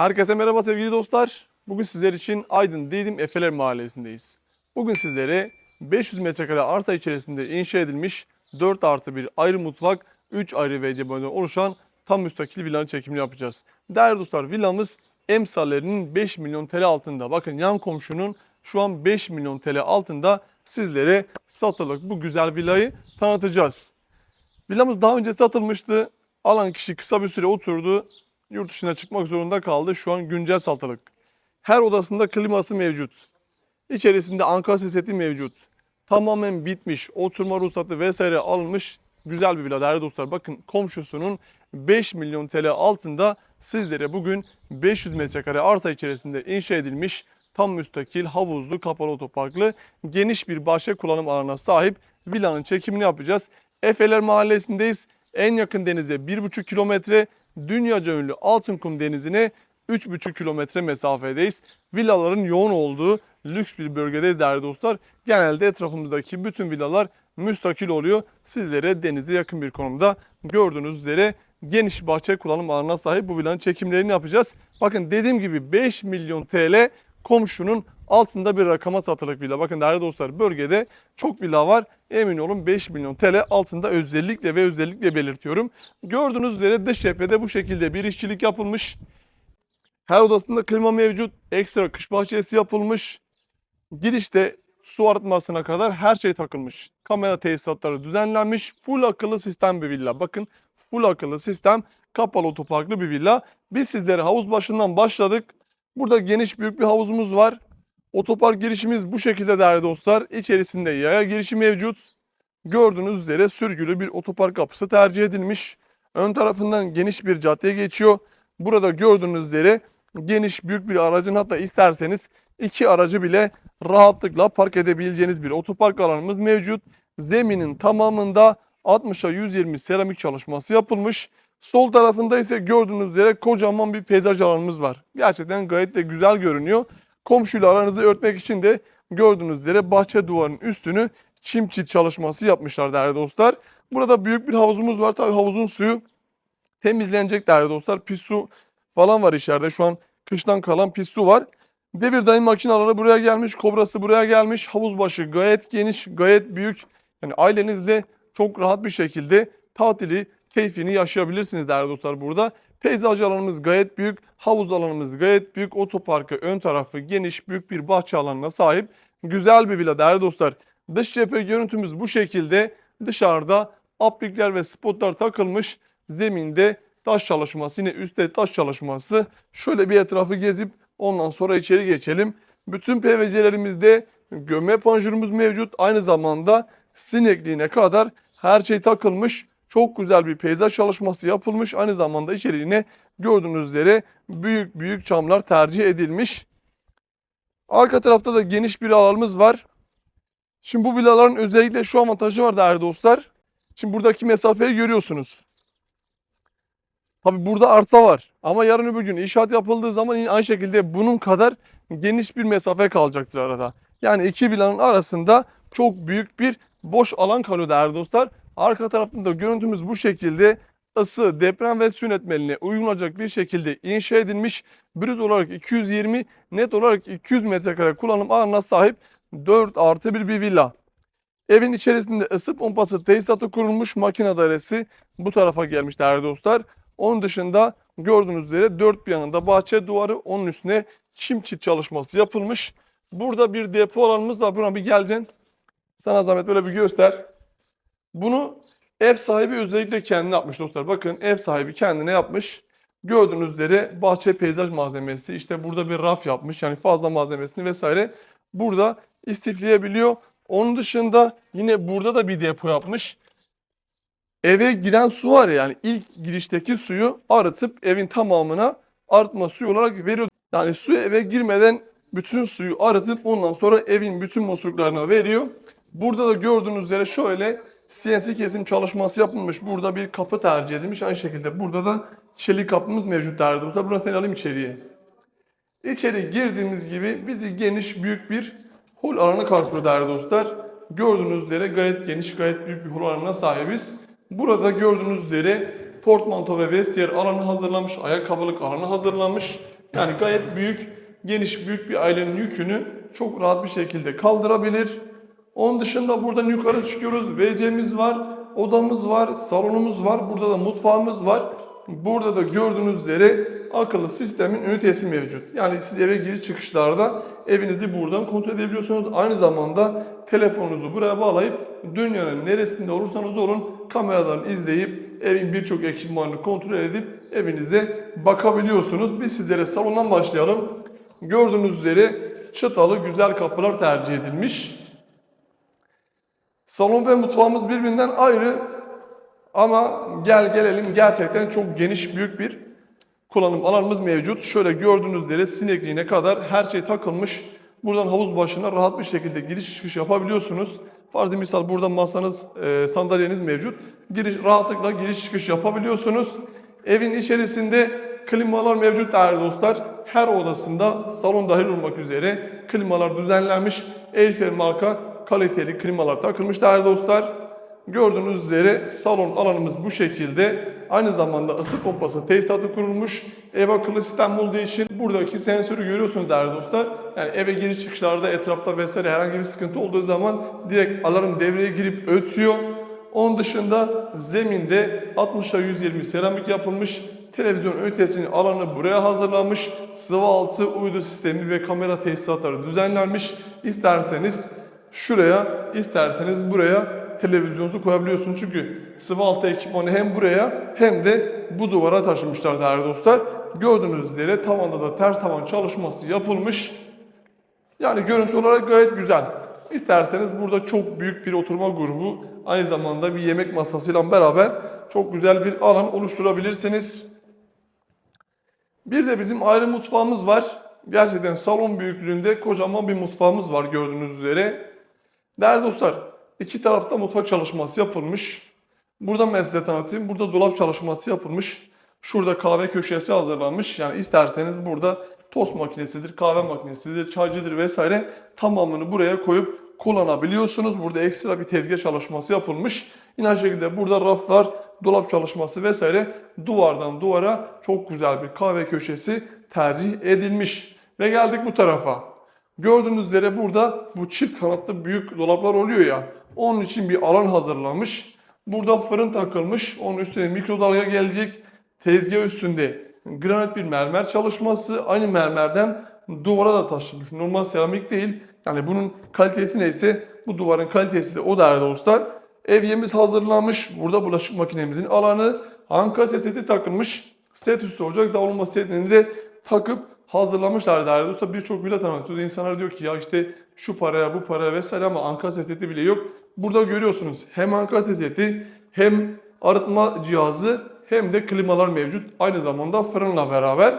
Herkese merhaba sevgili dostlar. Bugün sizler için Aydın Didim Efeler Mahallesi'ndeyiz. Bugün sizlere 500 metrekare arsa içerisinde inşa edilmiş 4 artı 1 ayrı mutfak, 3 ayrı WC bölümden oluşan tam müstakil villanın çekimini yapacağız. Değerli dostlar villamız emsallerinin 5 milyon TL altında. Bakın yan komşunun şu an 5 milyon TL altında sizlere satılık bu güzel villayı tanıtacağız. Villamız daha önce satılmıştı. Alan kişi kısa bir süre oturdu. Yurt dışına çıkmak zorunda kaldı. Şu an güncel satılık. Her odasında kliması mevcut. İçerisinde ankara seti mevcut. Tamamen bitmiş, oturma ruhsatı vesaire alınmış güzel bir villa değerli dostlar. Bakın komşusunun 5 milyon TL altında sizlere bugün 500 metrekare arsa içerisinde inşa edilmiş tam müstakil, havuzlu, kapalı otoparklı, geniş bir bahçe kullanım alanına sahip villanın çekimini yapacağız. Efeler Mahallesi'ndeyiz. En yakın denize 1,5 kilometre, dünyaca ünlü Altınkum Denizi'ne 3,5 kilometre mesafedeyiz. Villaların yoğun olduğu lüks bir bölgedeyiz değerli dostlar. Genelde etrafımızdaki bütün villalar müstakil oluyor. Sizlere denize yakın bir konumda gördüğünüz üzere geniş bahçe kullanım alanına sahip bu villanın çekimlerini yapacağız. Bakın dediğim gibi 5 milyon TL komşunun altında bir rakama satılık villa. Bakın değerli dostlar bölgede çok villa var. Emin olun 5 milyon TL altında özellikle ve özellikle belirtiyorum. Gördüğünüz üzere dış cephede bu şekilde bir işçilik yapılmış. Her odasında klima mevcut. Ekstra kış bahçesi yapılmış. Girişte su arıtmasına kadar her şey takılmış. Kamera tesisatları düzenlenmiş. Full akıllı sistem bir villa. Bakın full akıllı sistem kapalı otoparklı bir villa. Biz sizlere havuz başından başladık. Burada geniş büyük bir havuzumuz var. Otopark girişimiz bu şekilde değerli dostlar. İçerisinde yaya girişi mevcut. Gördüğünüz üzere sürgülü bir otopark kapısı tercih edilmiş. Ön tarafından geniş bir cadde geçiyor. Burada gördüğünüz üzere geniş büyük bir aracın hatta isterseniz iki aracı bile rahatlıkla park edebileceğiniz bir otopark alanımız mevcut. Zeminin tamamında 60'a 120 seramik çalışması yapılmış. Sol tarafında ise gördüğünüz üzere kocaman bir peyzaj alanımız var. Gerçekten gayet de güzel görünüyor. Komşuyla aranızı örtmek için de gördüğünüz üzere bahçe duvarının üstünü çim çit çalışması yapmışlar değerli dostlar. Burada büyük bir havuzumuz var. Tabii havuzun suyu temizlenecek değerli dostlar. Pis su falan var içeride. Şu an kıştan kalan pis su var. Devir daim makineleri buraya gelmiş. Kobrası buraya gelmiş. Havuz başı gayet geniş, gayet büyük. Yani ailenizle çok rahat bir şekilde tatili, keyfini yaşayabilirsiniz değerli dostlar burada. Peyzaj alanımız gayet büyük, havuz alanımız gayet büyük, otoparkı ön tarafı geniş, büyük bir bahçe alanına sahip güzel bir villa değerli dostlar. Dış cephe görüntümüz bu şekilde. Dışarıda aplikler ve spotlar takılmış. Zeminde taş çalışması, yine üstte taş çalışması. Şöyle bir etrafı gezip ondan sonra içeri geçelim. Bütün PVC'lerimizde gömme panjurumuz mevcut. Aynı zamanda sinekliğine kadar her şey takılmış. Çok güzel bir peyzaj çalışması yapılmış. Aynı zamanda içeriğine gördüğünüz üzere büyük büyük camlar tercih edilmiş. Arka tarafta da geniş bir alanımız var. Şimdi bu villaların özellikle şu avantajı var değerli dostlar. Şimdi buradaki mesafeyi görüyorsunuz. Tabi burada arsa var ama yarın öbür gün inşaat yapıldığı zaman yine aynı şekilde bunun kadar geniş bir mesafe kalacaktır arada. Yani iki villanın arasında çok büyük bir boş alan kalıyor değerli dostlar. Arka tarafında görüntümüz bu şekilde ısı, deprem ve su yönetmeliğine uygun olacak bir şekilde inşa edilmiş. Brüt olarak 220, net olarak 200 metrekare kullanım alanına sahip 4 artı bir bir villa. Evin içerisinde ısı pompası tesisatı kurulmuş makine dairesi bu tarafa gelmiş değerli dostlar. Onun dışında gördüğünüz üzere dört bir yanında bahçe duvarı onun üstüne çim çit çalışması yapılmış. Burada bir depo alanımız var. Buna bir geleceksin. Sana zahmet böyle bir göster. Bunu ev sahibi özellikle kendine yapmış dostlar. Bakın ev sahibi kendine yapmış. Gördüğünüz üzere bahçe peyzaj malzemesi. işte burada bir raf yapmış. Yani fazla malzemesini vesaire burada istifleyebiliyor. Onun dışında yine burada da bir depo yapmış. Eve giren su var ya yani ilk girişteki suyu arıtıp evin tamamına arıtma suyu olarak veriyor. Yani su eve girmeden bütün suyu arıtıp ondan sonra evin bütün musluklarına veriyor. Burada da gördüğünüz üzere şöyle CNC kesim çalışması yapılmış. Burada bir kapı tercih edilmiş. Aynı şekilde burada da çelik kapımız mevcut derdi. Burada Burası seni alayım içeriye. İçeri girdiğimiz gibi bizi geniş büyük bir hol alanı karşılıyor değerli dostlar. Gördüğünüz üzere gayet geniş, gayet büyük bir hol alanına sahibiz. Burada gördüğünüz üzere portmanto ve vestiyer alanı hazırlanmış, ayakkabılık alanı hazırlanmış. Yani gayet büyük, geniş, büyük bir ailenin yükünü çok rahat bir şekilde kaldırabilir. Onun dışında buradan yukarı çıkıyoruz. WC'miz var, odamız var, salonumuz var. Burada da mutfağımız var. Burada da gördüğünüz üzere akıllı sistemin ünitesi mevcut. Yani siz eve giriş çıkışlarda evinizi buradan kontrol edebiliyorsunuz. Aynı zamanda telefonunuzu buraya bağlayıp dünyanın neresinde olursanız olun kameradan izleyip evin birçok ekipmanını kontrol edip evinize bakabiliyorsunuz. Biz sizlere salondan başlayalım. Gördüğünüz üzere çıtalı güzel kapılar tercih edilmiş. Salon ve mutfağımız birbirinden ayrı ama gel gelelim gerçekten çok geniş büyük bir kullanım alanımız mevcut. Şöyle gördüğünüz üzere sinekliğine kadar her şey takılmış. Buradan havuz başına rahat bir şekilde giriş çıkış yapabiliyorsunuz. Farzı misal burada masanız, e, sandalyeniz mevcut. Giriş rahatlıkla giriş çıkış yapabiliyorsunuz. Evin içerisinde klimalar mevcut değerli dostlar. Her odasında salon dahil olmak üzere klimalar düzenlenmiş. Eiffel marka kaliteli klimalar takılmış değerli dostlar. Gördüğünüz üzere salon alanımız bu şekilde. Aynı zamanda ısı pompası tesisatı kurulmuş. Ev akıllı sistem olduğu için buradaki sensörü görüyorsunuz değerli dostlar. Yani eve giriş çıkışlarda etrafta vesaire herhangi bir sıkıntı olduğu zaman direkt alarm devreye girip ötüyor. Onun dışında zeminde 60'a 120 seramik yapılmış. Televizyon ünitesinin alanı buraya hazırlanmış. Sıvı altı uydu sistemi ve kamera tesisatları düzenlenmiş. İsterseniz şuraya, isterseniz buraya televizyonunuzu koyabiliyorsunuz. Çünkü sıvı altı ekipmanı hem buraya hem de bu duvara taşımışlar değerli dostlar. Gördüğünüz üzere tavanda da ters tavan çalışması yapılmış. Yani görüntü olarak gayet güzel. İsterseniz burada çok büyük bir oturma grubu, aynı zamanda bir yemek masasıyla beraber çok güzel bir alan oluşturabilirsiniz. Bir de bizim ayrı mutfağımız var. Gerçekten salon büyüklüğünde kocaman bir mutfağımız var gördüğünüz üzere. Değerli dostlar, iki tarafta mutfak çalışması yapılmış. Burada ben size tanıtayım. Burada dolap çalışması yapılmış. Şurada kahve köşesi hazırlanmış. Yani isterseniz burada tost makinesidir, kahve makinesidir, çaycıdır vesaire tamamını buraya koyup kullanabiliyorsunuz. Burada ekstra bir tezgah çalışması yapılmış. Yine aynı şekilde burada raflar, dolap çalışması vesaire duvardan duvara çok güzel bir kahve köşesi tercih edilmiş. Ve geldik bu tarafa. Gördüğünüz üzere burada bu çift kanatlı büyük dolaplar oluyor ya. Onun için bir alan hazırlanmış. Burada fırın takılmış. Onun üstüne mikrodalga gelecek. Tezgah üstünde granit bir mermer çalışması. Aynı mermerden duvara da taşınmış. Normal seramik değil. Yani bunun kalitesi neyse bu duvarın kalitesi de o değerli dostlar. Evyemiz hazırlanmış. Burada bulaşık makinemizin alanı. Anka seti takılmış. Set üstü ocak davulma setini de takıp hazırlamışlar değerli dostlar. Birçok villa tanıtıyoruz. İnsanlar diyor ki ya işte şu paraya bu paraya vesaire ama anka seti bile yok. Burada görüyorsunuz hem anka seti hem arıtma cihazı hem de klimalar mevcut. Aynı zamanda fırınla beraber.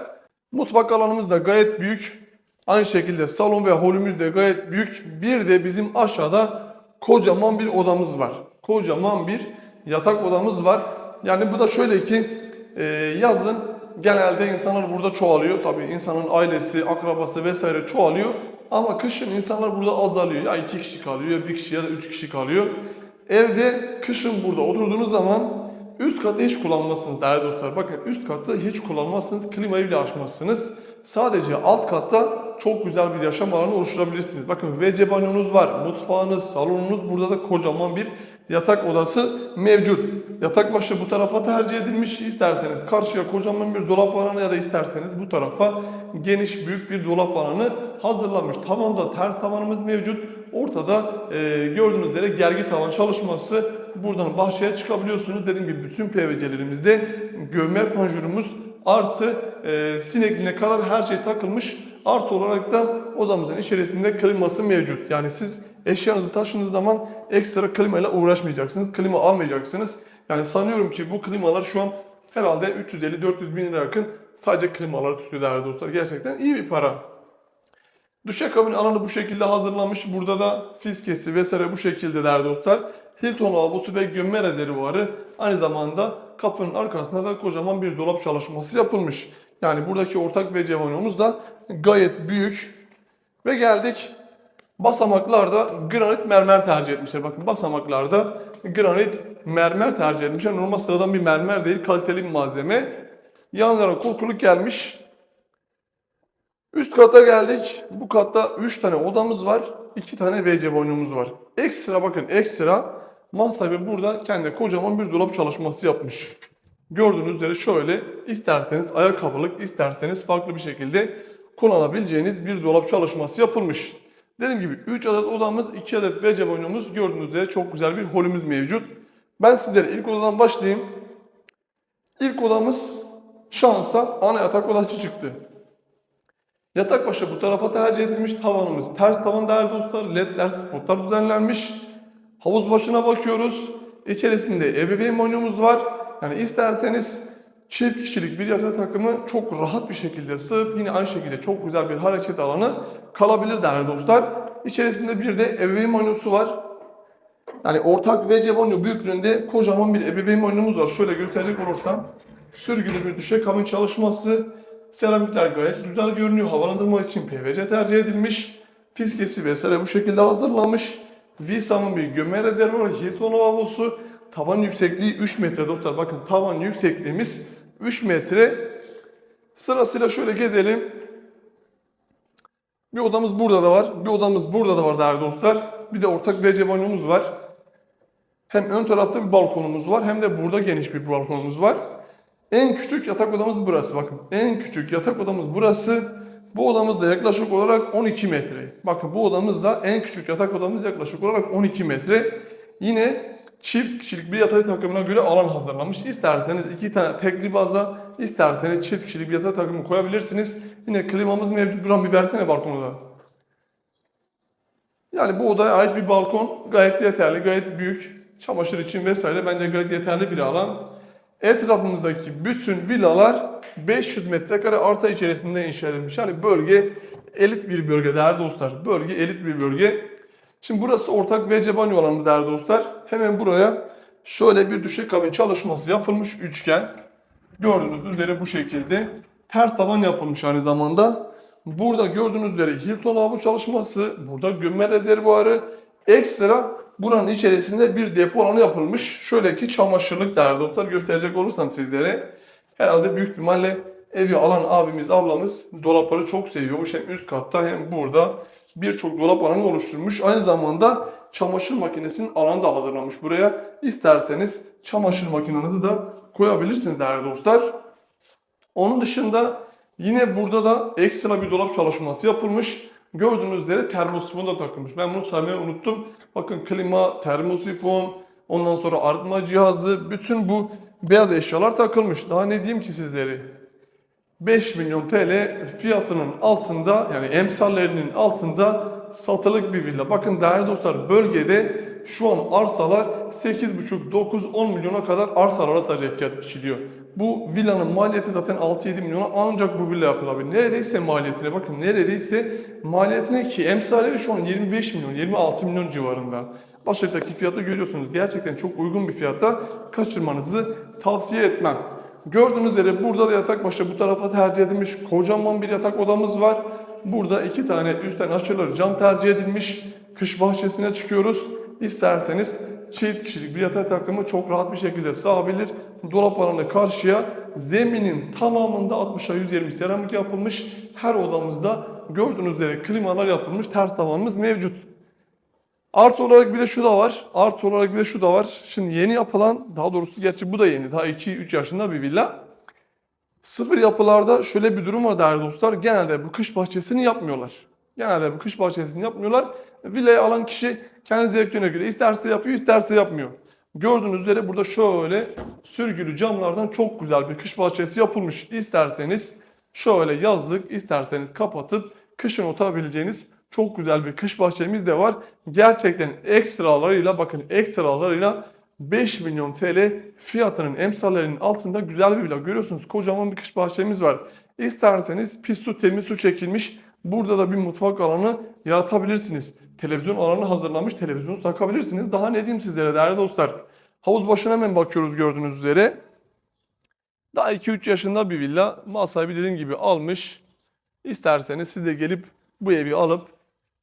Mutfak alanımız da gayet büyük. Aynı şekilde salon ve holümüz de gayet büyük. Bir de bizim aşağıda kocaman bir odamız var. Kocaman bir yatak odamız var. Yani bu da şöyle ki e, yazın genelde insanlar burada çoğalıyor. Tabii insanın ailesi, akrabası vesaire çoğalıyor. Ama kışın insanlar burada azalıyor. Ya iki kişi kalıyor ya bir kişi ya da üç kişi kalıyor. Evde kışın burada oturduğunuz zaman üst katı hiç kullanmazsınız değerli dostlar. Bakın üst katı hiç kullanmazsınız. Klimayı bile açmazsınız. Sadece alt katta çok güzel bir yaşam alanı oluşturabilirsiniz. Bakın WC banyonuz var, mutfağınız, salonunuz burada da kocaman bir yatak odası mevcut. Yatak başı bu tarafa tercih edilmiş. İsterseniz karşıya kocaman bir dolap alanı ya da isterseniz bu tarafa geniş büyük bir dolap alanı hazırlanmış. Tavanda ters tavanımız mevcut. Ortada e, gördüğünüz üzere gergi tavan çalışması. Buradan bahçeye çıkabiliyorsunuz. Dediğim gibi bütün PVC'lerimizde gömme panjurumuz artı e, sinekliğine kadar her şey takılmış. Artı olarak da odamızın içerisinde kliması mevcut. Yani siz eşyanızı taşıdığınız zaman ekstra klimayla uğraşmayacaksınız. Klima almayacaksınız. Yani sanıyorum ki bu klimalar şu an herhalde 350-400 bin lira yakın sadece klimaları tutuyor değerli dostlar. Gerçekten iyi bir para. Duşakabin alanı bu şekilde hazırlanmış. Burada da fiskesi vesaire bu şekilde değerli dostlar. Hilton lavabosu ve gömme rezervuarı aynı zamanda kapının arkasında da kocaman bir dolap çalışması yapılmış. Yani buradaki ortak ve cevanyomuz da gayet büyük. Ve geldik basamaklarda granit mermer tercih etmişler. Bakın basamaklarda granit mermer tercih etmişler. Normal sıradan bir mermer değil kaliteli bir malzeme. Yanlara korkuluk gelmiş. Üst kata geldik. Bu katta 3 tane odamız var. 2 tane WC banyomuz var. Ekstra bakın ekstra mal sahibi burada kendi kocaman bir dolap çalışması yapmış. Gördüğünüz üzere şöyle isterseniz ayakkabılık isterseniz farklı bir şekilde kullanabileceğiniz bir dolap çalışması yapılmış. Dediğim gibi 3 adet odamız 2 adet WC banyomuz gördüğünüz üzere çok güzel bir holümüz mevcut. Ben sizlere ilk odadan başlayayım. İlk odamız şansa ana yatak odası çıktı. Yatak başı bu tarafa tercih edilmiş tavanımız. Ters tavan değerli dostlar. ledler, spotlar düzenlenmiş. Havuz başına bakıyoruz. İçerisinde ebeveyn banyomuz var. Yani isterseniz çift kişilik bir yatak takımı çok rahat bir şekilde sığıp yine aynı şekilde çok güzel bir hareket alanı kalabilir değerli dostlar. İçerisinde bir de ebeveyn banyosu var. Yani ortak WC banyo büyüklüğünde kocaman bir ebeveyn banyomuz var. Şöyle gösterecek olursam sürgülü bir düşe kabin çalışması. Seramikler gayet güzel görünüyor. Havalandırma için PVC tercih edilmiş. Fiskesi vesaire bu şekilde hazırlanmış. Visam'ın bir gömme rezervuarı, Hilton lavabosu. Tavan yüksekliği 3 metre dostlar. Bakın tavan yüksekliğimiz 3 metre. Sırasıyla şöyle gezelim. Bir odamız burada da var. Bir odamız burada da var değerli dostlar. Bir de ortak WC banyomuz var. Hem ön tarafta bir balkonumuz var hem de burada geniş bir balkonumuz var. En küçük yatak odamız burası bakın. En küçük yatak odamız burası. Bu odamız da yaklaşık olarak 12 metre. Bakın bu odamız da en küçük yatak odamız yaklaşık olarak 12 metre. Yine çift kişilik bir yatak takımına göre alan hazırlanmış. İsterseniz iki tane tekli baza, isterseniz çift kişilik bir yatak takımı koyabilirsiniz. Yine klimamız mevcut. Buran bir versene balkonu da. Yani bu odaya ait bir balkon gayet yeterli, gayet büyük. Çamaşır için vesaire bence gayet yeterli bir alan. Etrafımızdaki bütün villalar 500 metrekare arsa içerisinde inşa edilmiş. Yani bölge elit bir bölge değerli dostlar. Bölge elit bir bölge. Şimdi burası ortak WC banyo alanımız değerli dostlar. Hemen buraya şöyle bir düşey kabin çalışması yapılmış üçgen. Gördüğünüz üzere bu şekilde ters tavan yapılmış aynı zamanda. Burada gördüğünüz üzere Hilton lavabo çalışması, burada gömme rezervuarı, ekstra buranın içerisinde bir depo alanı yapılmış. Şöyle ki çamaşırlık değerli dostlar gösterecek olursam sizlere. Herhalde büyük ihtimalle evi alan abimiz, ablamız dolapları çok seviyormuş. Hem üst katta hem burada birçok dolap alanı oluşturmuş. Aynı zamanda çamaşır makinesinin alanı da hazırlamış buraya. İsterseniz çamaşır makinenizi de koyabilirsiniz değerli dostlar. Onun dışında yine burada da ekstra bir dolap çalışması yapılmış. Gördüğünüz üzere termosifon da takılmış. Ben bunu saymayı unuttum. Bakın klima, termosifon, ondan sonra arıtma cihazı, bütün bu beyaz eşyalar takılmış. Daha ne diyeyim ki sizlere? 5 milyon TL fiyatının altında yani emsallerinin altında satılık bir villa. Bakın değerli dostlar bölgede şu an arsalar 8,5, 9, 10 milyona kadar arsalara sadece fiyat biçiliyor. Bu villanın maliyeti zaten 6-7 milyona ancak bu villa yapılabilir. Neredeyse maliyetine bakın neredeyse maliyetine ki emsalleri şu an 25 milyon, 26 milyon civarında. Başlıktaki fiyatı görüyorsunuz. Gerçekten çok uygun bir fiyata kaçırmanızı tavsiye etmem. Gördüğünüz üzere burada da yatak başı bu tarafa tercih edilmiş kocaman bir yatak odamız var. Burada iki tane üstten açılır cam tercih edilmiş. Kış bahçesine çıkıyoruz. İsterseniz çift kişilik bir yatak takımı çok rahat bir şekilde sığabilir. Dolap alanı karşıya zeminin tamamında 60'a 120 seramik yapılmış. Her odamızda gördüğünüz üzere klimalar yapılmış. Ters tavanımız mevcut. Artı olarak bir de şu da var. Artı olarak bir de şu da var. Şimdi yeni yapılan, daha doğrusu gerçi bu da yeni. Daha 2-3 yaşında bir villa. Sıfır yapılarda şöyle bir durum var değerli dostlar. Genelde bu kış bahçesini yapmıyorlar. Genelde bu kış bahçesini yapmıyorlar. Villayı alan kişi kendi zevkine göre isterse yapıyor, isterse yapmıyor. Gördüğünüz üzere burada şöyle sürgülü camlardan çok güzel bir kış bahçesi yapılmış. İsterseniz şöyle yazlık, isterseniz kapatıp kışın oturabileceğiniz çok güzel bir kış bahçemiz de var. Gerçekten ekstralarıyla bakın ekstralarıyla 5 milyon TL fiyatının emsallerinin altında güzel bir villa. Görüyorsunuz kocaman bir kış bahçemiz var. İsterseniz pis su temiz su çekilmiş. Burada da bir mutfak alanı yaratabilirsiniz. Televizyon alanı hazırlanmış. Televizyonu takabilirsiniz. Daha ne diyeyim sizlere değerli dostlar. Havuz başına hemen bakıyoruz gördüğünüz üzere. Daha 2-3 yaşında bir villa. Mal sahibi dediğim gibi almış. İsterseniz siz de gelip bu evi alıp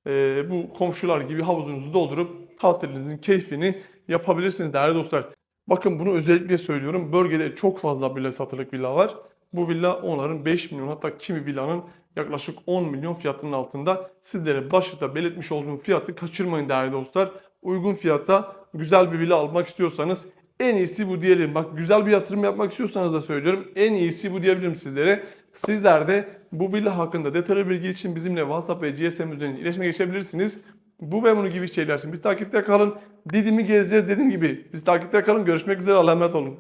e, bu komşular gibi havuzunuzu doldurup tatilinizin keyfini yapabilirsiniz değerli dostlar. Bakın bunu özellikle söylüyorum. Bölgede çok fazla bile satılık villa var. Bu villa onların 5 milyon hatta kimi villanın yaklaşık 10 milyon fiyatının altında. Sizlere başta belirtmiş olduğum fiyatı kaçırmayın değerli dostlar. Uygun fiyata güzel bir villa almak istiyorsanız en iyisi bu diyelim. Bak güzel bir yatırım yapmak istiyorsanız da söylüyorum. En iyisi bu diyebilirim sizlere. Sizler de bu villa hakkında detaylı bilgi için bizimle WhatsApp ve GSM üzerinden iletişime geçebilirsiniz. Bu ve bunun gibi şeyler için biz takipte kalın. Didim'i gezeceğiz dediğim gibi. Biz takipte kalın. Görüşmek üzere. Allah'a emanet olun.